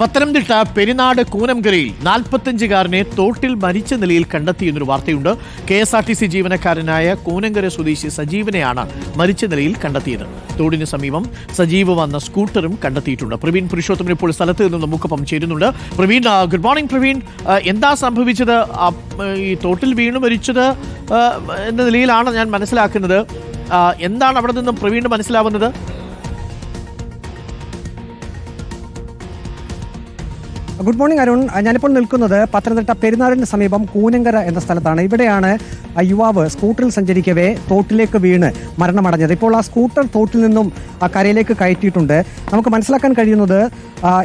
പത്തനംതിട്ട പെരിനാട് കൂനംകരയിൽ നാൽപ്പത്തഞ്ചുകാരനെ തോട്ടിൽ മരിച്ച നിലയിൽ കണ്ടെത്തിയെന്നൊരു വാർത്തയുണ്ട്. K S R T C ജീവനക്കാരനായ കൂനങ്കര സ്വദേശി സജീവനെയാണ് മരിച്ച നിലയിൽ കണ്ടെത്തിയത്. തോടിന് സമീപം സജീവ് വന്ന സ്കൂട്ടറും കണ്ടെത്തിയിട്ടുണ്ട്. പ്രവീൺ പുരുഷോത്തമൻ ഇപ്പോൾ സ്ഥലത്ത് നിന്ന് നമുക്കൊപ്പം ചേരുന്നുണ്ട്. Praveen good morning Praveen. എന്താ സംഭവിച്ചത്? ഈ തോട്ടിൽ വീണു മരിച്ചത് എന്ന നിലയിലാണ് ഞാൻ മനസ്സിലാക്കുന്നത്. എന്താണ് അവിടെ നിന്നും പ്രവീൺ മനസ്സിലാവുന്നത്? ഗുഡ് മോർണിംഗ് അരുൺ ഞാനിപ്പോൾ നിൽക്കുന്നത് പത്തനംതിട്ട പെരുന്നാടിന് സമീപം കൂനങ്കര എന്ന സ്ഥലത്താണ്. ഇവിടെയാണ് യുവാവ് സ്കൂട്ടറിൽ സഞ്ചരിക്കവേ തോട്ടിലേക്ക് വീണ് മരണമടഞ്ഞത്. ഇപ്പോൾ ആ സ്കൂട്ടർ തോട്ടിൽ നിന്നും ആ കരയിലേക്ക് കയറ്റിയിട്ടുണ്ട്. നമുക്ക് മനസ്സിലാക്കാൻ കഴിയുന്നത്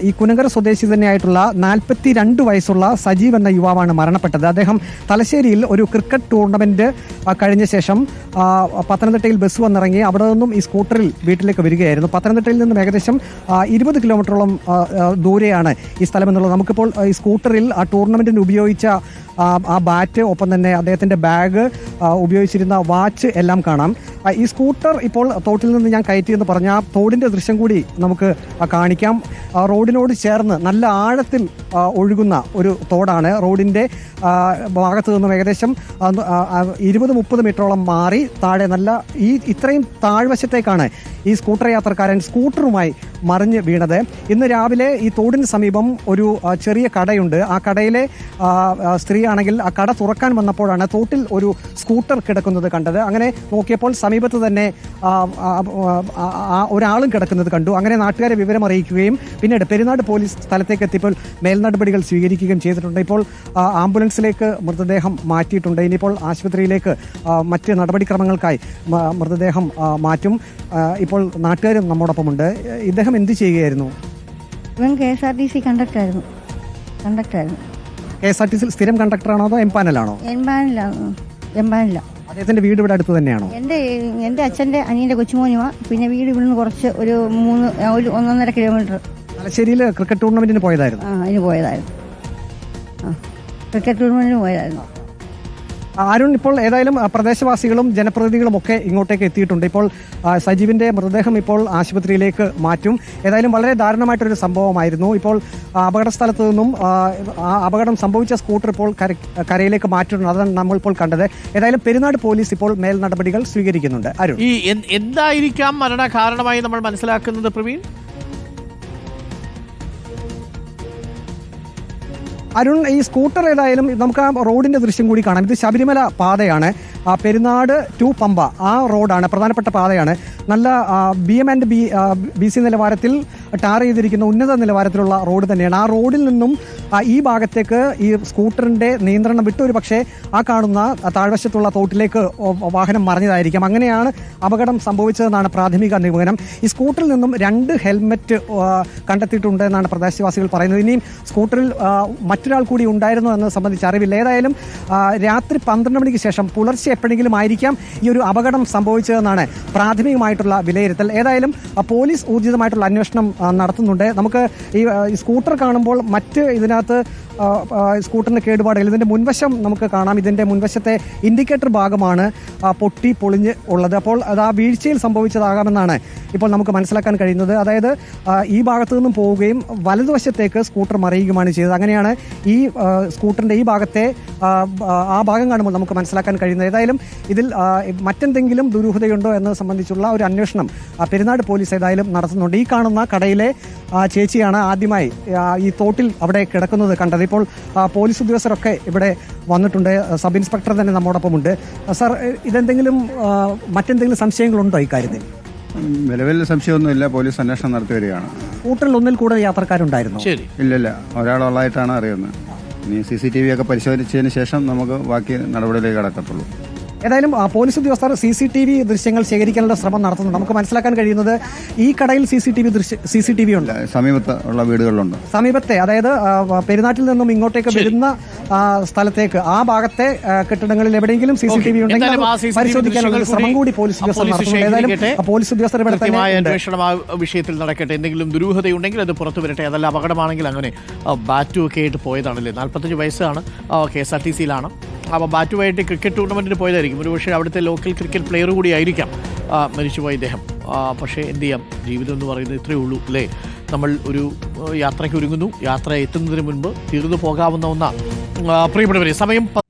ഈ കുനങ്കര സ്വദേശി തന്നെയായിട്ടുള്ള നാൽപ്പത്തി രണ്ട് വയസ്സുള്ള സജീവ് എന്ന യുവാവാണ് മരണപ്പെട്ടത്. അദ്ദേഹം തലശ്ശേരിയിൽ ഒരു ക്രിക്കറ്റ് ടൂർണമെന്റ് കഴിഞ്ഞ ശേഷം പത്തനംതിട്ടയിൽ ബസ് വന്നിറങ്ങി അവിടെ നിന്നും ഈ സ്കൂട്ടറിൽ വീട്ടിലേക്ക് വരികയായിരുന്നു. പത്തനംതിട്ടയിൽ നിന്നും ഏകദേശം ഇരുപത് കിലോമീറ്ററോളം ദൂരെയാണ് ഈ സ്ഥലം എന്നുള്ളത് നമുക്കിപ്പോൾ ഈ സ്കൂട്ടറിൽ ആ ടൂർണമെന്റിന് ഉപയോഗിച്ച ആ, ബാറ്റ് ഒപ്പം തന്നെ അദ്ദേഹത്തിന്റെ ബാഗ് ഉപയോഗിച്ചിരുന്ന വാച്ച് എല്ലാം കാണാം. ഈ സ്കൂട്ടർ ഇപ്പോൾ തോട്ടിൽ നിന്ന് ഞാൻ കയറ്റിയെന്ന് പറഞ്ഞ ആ തോടിന്റെ ദൃശ്യം കൂടി നമുക്ക് കാണിക്കാം. റോഡിനോട് ചേർന്ന് നല്ല ആഴത്തിൽ ഒഴുകുന്ന ഒരു തോടാണ് റോഡിന്റെ ആ, ഭാഗത്ത് നിന്നും ഏകദേശം ഇരുപത് മുപ്പത് മീറ്ററോളം മാറി താഴെ നല്ല ഈ ഇത്രയും താഴ്വശത്തേക്കാണ് ഈ സ്കൂട്ടർ യാത്രക്കാരൻ സ്കൂട്ടറുമായി മറിഞ്ഞ് വീണത്. ഇന്ന് രാവിലെ ഈ തോടിന് സമീപം ഒരു ചെറിയ കടയുണ്ട്. ആ കടയിലെ സ്ത്രീയാണെങ്കിൽ ആ കട തുറക്കാൻ വന്നപ്പോഴാണ് തോട്ടിൽ ഒരു സ്കൂട്ടർ കിടക്കുന്നത് കണ്ടത്. അങ്ങനെ നോക്കിയപ്പോൾ സമീപത്ത് തന്നെ ഒരാളും കിടക്കുന്നത് കണ്ടു. അങ്ങനെ നാട്ടുകാരെ വിവരം അറിയിക്കുകയും പിന്നീട് പെരുന്നാട് പോലീസ് സ്ഥലത്തേക്ക് എത്തിയപ്പോൾ മേൽനടപടികൾ സ്വീകരിക്കുകയും ചെയ്തിട്ടുണ്ട്. ഇപ്പോൾ ആംബുലൻസിലേക്ക് മൃതദേഹം മാറ്റിയിട്ടുണ്ട്. ഇനിയിപ്പോൾ ആശുപത്രിയിലേക്ക് മറ്റ് നടപടിക്രമങ്ങൾക്കായി മൃതദേഹം മാറ്റും. ഇപ്പോൾ നാട്ടുകാരും നമ്മോടൊപ്പമുണ്ട്. ഇദ്ദേഹം എന്ത് ചെയ്യുകയായിരുന്നു? ഇവൻ K S R T C കണ്ടക്ടറായിരുന്നു കണ്ടക്ടറായിരുന്നു കെ എസ് ആർ ടി സിയിൽ സ്ഥിരം കണ്ടക്ടറാണോ അതോ എംപാനലാണോ? എൺപാനില്ല എൺപാനില്ല അദ്ദേഹത്തിന്റെ വീട് ഇവിടെ അടുത്ത് തന്നെയാണോ? എന്റെ എന്റെ അച്ഛന്റെ അനിയന്റെ കൊച്ചുമോനുമാ പിന്നെ വീട് ഇവിടുന്ന് കുറച്ച് ഒരു മൂന്ന് ഒരു ഒന്നൊന്നര കിലോമീറ്റർ തലശ്ശേരിയിൽ ക്രിക്കറ്റ് ടൂർണമെന്റിന് പോയതായിരുന്നു. ആ അതിന് പോയതായിരുന്നു. ആ ക്രിക്കറ്റ് ടൂർണമെന്റിന് പോയതായിരുന്നു. അരുൺ ഇപ്പോൾ ഏതായാലും പ്രദേശവാസികളും ജനപ്രതിനിധികളും ഒക്കെ ഇങ്ങോട്ടേക്ക് എത്തിയിട്ടുണ്ട്. ഇപ്പോൾ സജീവിന്റെ മൃതദേഹം ഇപ്പോൾ ആശുപത്രിയിലേക്ക് മാറ്റും. ഏതായാലും വളരെ ദാരുണമായിട്ടൊരു സംഭവമായിരുന്നു. ഇപ്പോൾ അപകട സ്ഥലത്ത് നിന്നും അപകടം സംഭവിച്ച സ്കൂട്ടർ ഇപ്പോൾ കര- കരയിലേക്ക് മാറ്റിയിട്ടുണ്ട് അതാണ് നമ്മൾ ഇപ്പോൾ കണ്ടത്. ഏതായാലും പെരുന്നാട് പോലീസ് ഇപ്പോൾ മേൽ നടപടികൾ സ്വീകരിക്കുന്നുണ്ട്. അരുൺ. ഈ എന്തായിരിക്കാം മരണ കാരണമായി നമ്മൾ മനസ്സിലാക്കുന്നത് പ്രവീൺ? അരുൺ ഈ സ്കൂട്ടർ ഏതായാലും നമുക്ക് ആ റോഡിന്റെ ദൃശ്യം കൂടി കാണാം. ഇത് ശബരിമല പാതയാണ്. പെരുന്നാട് ടു പമ്പ ആ റോഡാണ് പ്രധാനപ്പെട്ട പാതയാണ്. നല്ല B M and B B C നിലവാരത്തിൽ ടാർ ചെയ്തിരിക്കുന്ന ഉന്നത നിലവാരത്തിലുള്ള റോഡ് തന്നെയാണ്. ആ റോഡിൽ നിന്നും ഈ ഭാഗത്തേക്ക് ഈ സ്കൂട്ടറിന്റെ നിയന്ത്രണം വിട്ട് പക്ഷേ ആ കാണുന്ന താഴ്വശത്തുള്ള തോട്ടിലേക്ക് വാഹനം മറിഞ്ഞതായിരിക്കാം. അങ്ങനെയാണ് അപകടം സംഭവിച്ചതെന്നാണ് പ്രാഥമിക നിഗമനം. ഈ സ്കൂട്ടറിൽ നിന്നും രണ്ട് ഹെൽമെറ്റ് കണ്ടെത്തിയിട്ടുണ്ട് എന്നാണ് പ്രദേശവാസികൾ പറയുന്നത്. ഇനിയും സ്കൂട്ടറിൽ മറ്റൊരാൾ കൂടി ഉണ്ടായിരുന്നു എന്ന് സംബന്ധിച്ച് അറിവില്ല. ഏതായാലും രാത്രി പന്ത്രണ്ട് മണിക്ക് ശേഷം പുലർച്ചെ എപ്പോഴെങ്കിലും ആയിരിക്കാം ഈ ഒരു അപകടം സംഭവിച്ചതെന്നാണ് പ്രാഥമികമായിട്ടുള്ള വിലയിരുത്തൽ. ഏതായാലും പോലീസ് ഊർജിതമായിട്ടുള്ള അന്വേഷണം നടത്തുന്നുണ്ട്. നമുക്ക് ഈ സ്കൂട്ടർ കാണുമ്പോൾ മറ്റ് ഇതിനകത്ത് ആ, കേടുപാടുകൾ ഇതിന്റെ മുൻവശം നമുക്ക് കാണാം. ഇതിന്റെ മുൻവശത്തെ ഇൻഡിക്കേറ്റർ ഭാഗമാണ് പൊട്ടി പൊളിഞ്ഞ് ഉള്ളത്. അപ്പോൾ അത് ആ വീഴ്ചയിൽ സംഭവിച്ചതാകാമെന്നാണ് ഇപ്പോൾ നമുക്ക് മനസ്സിലാക്കാൻ കഴിയുന്നത്. അതായത് ഈ ഭാഗത്തു നിന്നും പോവുകയും വലതുവശത്തേക്ക് സ്കൂട്ടർ മറിയുകയുമാണ് ചെയ്തത്. അങ്ങനെയാണ് ഈ സ്കൂട്ടറിന്റെ ഈ ഭാഗത്തെ ആ, ഭാഗം കാണുമ്പോൾ നമുക്ക് മനസ്സിലാക്കാൻ കഴിയുന്നത്. ഏതായാലും ഇതിൽ മറ്റെന്തെങ്കിലും ദുരൂഹതയുണ്ടോ എന്നത് സംബന്ധിച്ചുള്ള ഒരു അന്വേഷണം പെരുന്നാട് പോലീസ് ഏതായാലും നടത്തുന്നുണ്ട്. ഈ കാണുന്ന കടയിലെ ചേച്ചിയാണ് ആദ്യമായി ഈ തോട്ടിൽ അവിടെ കിടക്കുന്നത് കണ്ടത്. ഇപ്പോൾ പോലീസ് ഉദ്യോഗസ്ഥരൊക്കെ ഇവിടെ വന്നിട്ടുണ്ട്. സബ് ഇൻസ്പെക്ടർ തന്നെ നമ്മോടൊപ്പമുണ്ട്. ഉണ്ട് സാർ ഇതെന്തെങ്കിലും മറ്റെന്തെങ്കിലും സംശയങ്ങളുണ്ടോ ഇക്കാര്യത്തിൽ നിലവിൽ സംശയമൊന്നുമില്ല. പോലീസ് അന്വേഷണം നടത്തി വരികയാണ്. സ്കൂട്ടറിൽ ഒന്നിൽ കൂടുതൽ യാത്രക്കാരുണ്ടായിരുന്നു? ഇല്ലല്ല ഇല്ലില്ല. ഒരാളുള്ളതായിട്ടാണ് അറിയുന്നത്. ഇനി സി സി ടി വി ഒക്കെ പരിശോധിച്ചതിന് ശേഷം നമുക്ക് ബാക്കി നടപടിയിലേക്ക് കടക്കത്തുള്ളൂ. ഏതായാലും പോലീസ് ഉദ്യോഗസ്ഥർ സി സി ടി വി ദൃശ്യങ്ങൾ ശേഖരിക്കാനുള്ള ശ്രമം നടത്തുന്നുണ്ട്. നമുക്ക് മനസ്സിലാക്കാൻ കഴിയുന്നത് ഈ കടയിൽ C C T V C C T V ഉണ്ട്. സമീപത്ത് ഉള്ള വീടുകളിലുണ്ട്. സമീപത്തെ അതായത് പെരുന്നാട്ടിൽ നിന്നും ഇങ്ങോട്ടേക്ക് വരുന്ന സ്ഥലത്തേക്ക് ആ ഭാഗത്തെ കെട്ടിടങ്ങളിൽ എവിടെയെങ്കിലും സി സി ടി വി ഉണ്ടെങ്കിൽ പരിശോധിക്കാനുള്ള ശ്രമം കൂടി പോലീസ് ഉദ്യോഗസ്ഥർ പോലീസ് നടത്തുന്നുണ്ട്. ഏതായാലും പോലീസ് ഉദ്യോഗസ്ഥർ ഇവിടെ തന്നെ അന്വേഷണം ആ വിഷയത്തിൽ നടക്കട്ടെ. എന്തെങ്കിലും ദുരൂഹതയുണ്ടെങ്കിൽ അത് പുറത്തു വരട്ടെ. അതല്ല അപകടമാണെങ്കിൽ അങ്ങനെ ബാറ്റും ഒക്കെ ആയിട്ട് പോയതാണല്ലേ? നാൽപ്പത്തഞ്ച് വയസ്സാണ് കെ എസ് ആർ ടി സിയിലാണ്. അപ്പോൾ ബാറ്റുമായിട്ട് ക്രിക്കറ്റ് ടൂർണമെന്റിന് പോയതായിരിക്കും. ഒരുപക്ഷെ അവിടുത്തെ ലോക്കൽ ക്രിക്കറ്റ് പ്ലെയർ കൂടി ആയിരിക്കാം മരിച്ചുപോയ ഇദ്ദേഹം. പക്ഷേ എന്ത് ചെയ്യാം? ജീവിതം എന്ന് പറയുന്നത് ഇത്രയേ ഉള്ളൂ അല്ലേ? നമ്മൾ ഒരു യാത്രയ്ക്ക് ഒരുങ്ങുന്നു. യാത്ര എത്തുന്നതിന് മുൻപ് തീർന്നു പോകാവുന്ന ഒന്ന. ആ, പ്രിയപ്പെട്ടവരെ സമയം